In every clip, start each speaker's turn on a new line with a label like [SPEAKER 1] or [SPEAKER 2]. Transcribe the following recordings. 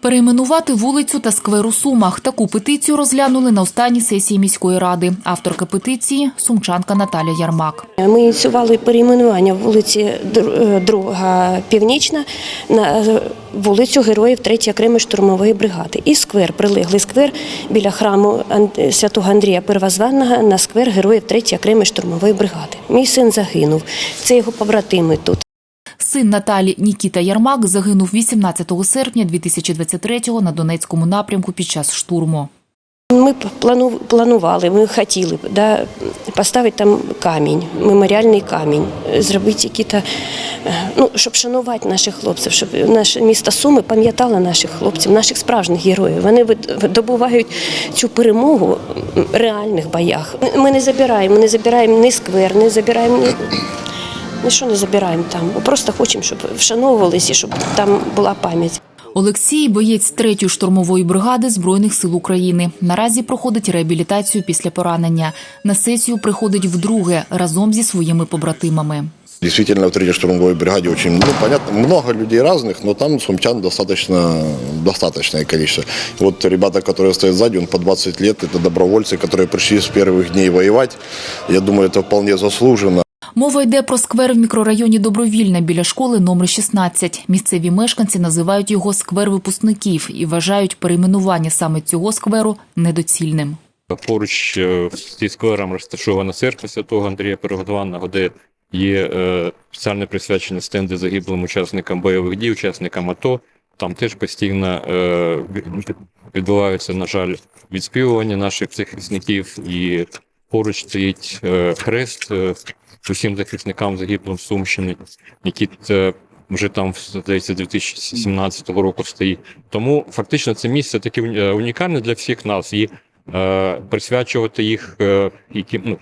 [SPEAKER 1] Перейменувати вулицю та сквер у Сумах. Таку петицію розглянули на останній сесії міської ради. Авторка петиції – сумчанка Наталя Ярмак.
[SPEAKER 2] Ми ініціювали перейменування вулиці е, Друга Північна на е, вулицю Героїв 3-ї окремої штурмової бригади. І сквер, прилеглий сквер біля храму святого Андрія Первозванного на сквер Героїв 3-ї окремої штурмової бригади. Мій син загинув. Це його побратими тут.
[SPEAKER 1] Син Наталі Нікіта Ярмак загинув 18 серпня 2023-го на Донецькому напрямку під час штурму.
[SPEAKER 2] Ми планували, ми хотіли да, поставити там камінь, меморіальний камінь, е, зробити якісь, е, ну, щоб шанувати наших хлопців, щоб наше місто Суми пам'ятало наших хлопців, наших справжніх героїв. Вони добувають цю перемогу в реальних боях. Ми не забираємо, не забираємо ні сквер, не забираємо ні. Ніщо не забираємо там. Ми просто хочемо, щоб вшановувалися, і щоб там була пам'ять.
[SPEAKER 1] Олексій – боєць 3-ї штурмової бригади Збройних сил України. Наразі проходить реабілітацію після поранення. На сесію приходить вдруге разом зі своїми побратимами.
[SPEAKER 3] Действительно, в третьей штурмовой бригаде очень, ну, понятно, много людей разных, но там сумчан достаточно, достаточное количество. Вот ребята, которые стоят сзади, он по 20 лет, это добровольцы, которые пришли с первых дней воевать. Я думаю, это вполне заслуженно.
[SPEAKER 1] Мова йде про сквер в мікрорайоні Добровільна біля школи номер 16. Місцеві мешканці називають його сквер випускників і вважають перейменування саме цього скверу недоцільним.
[SPEAKER 4] Поруч е, зі сквером розташована церква святого Андрія Переготованого, де є е, спеціально присвячені стенди загиблим учасникам бойових дій, учасникам АТО. Там теж постійно е, відбуваються, на жаль, відспівування наших захисників, і поруч стоїть е, хрест е, усім захисникам загиблим Сумщини, який е, вже там, здається, 2017 року стоїть. Тому фактично це місце таке унікальне для всіх нас. І е, присвячувати їх, які, ну,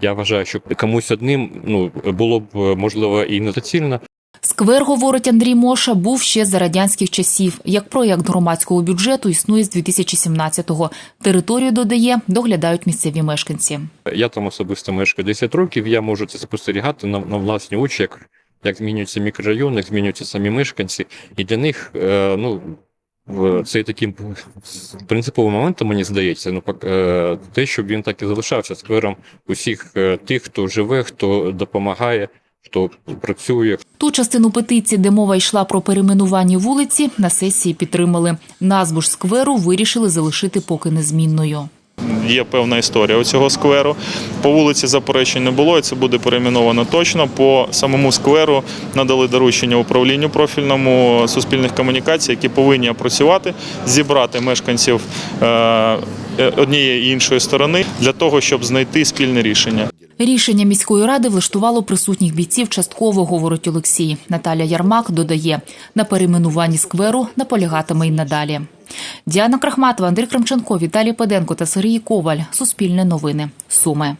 [SPEAKER 4] я вважаю, що комусь одним ну, було б можливо і недоцільно.
[SPEAKER 1] Сквер, говорить Андрій Моша, був ще за радянських часів. Як проєкт громадського бюджету існує з 2017-го. Територію, додає, доглядають місцеві мешканці.
[SPEAKER 4] Я там особисто мешкаю 10 років, я можу це спостерігати на, на власні очі, як, як змінюються мікрорайони, як змінюються самі мешканці. І для них е, ну, це таким принциповим моментом, мені здається, ну, е, те, щоб він так і залишався сквером усіх е, тих, хто живе, хто допомагає, хто працює,
[SPEAKER 1] Ту частину петиції, де мова йшла про перейменування вулиці, на сесії підтримали. Назву ж скверу вирішили залишити поки незмінною.
[SPEAKER 5] Є певна історія у цього скверу. По вулиці заперечень не було, і це буде перейменовано точно. По самому скверу надали доручення управлінню профільному суспільних комунікацій, які повинні опрацювати, зібрати мешканців е, однієї і іншої сторони для того, щоб знайти спільне рішення.
[SPEAKER 1] Рішення міської ради влаштувало присутніх бійців частково, говорить Олексій. Наталя Ярмак додає, на перейменуванні скверу наполягатиме й надалі. Діана Крахматова, Андрій Кремченко, Віталій Педенко та Сергій Коваль. Суспільне новини. Суми.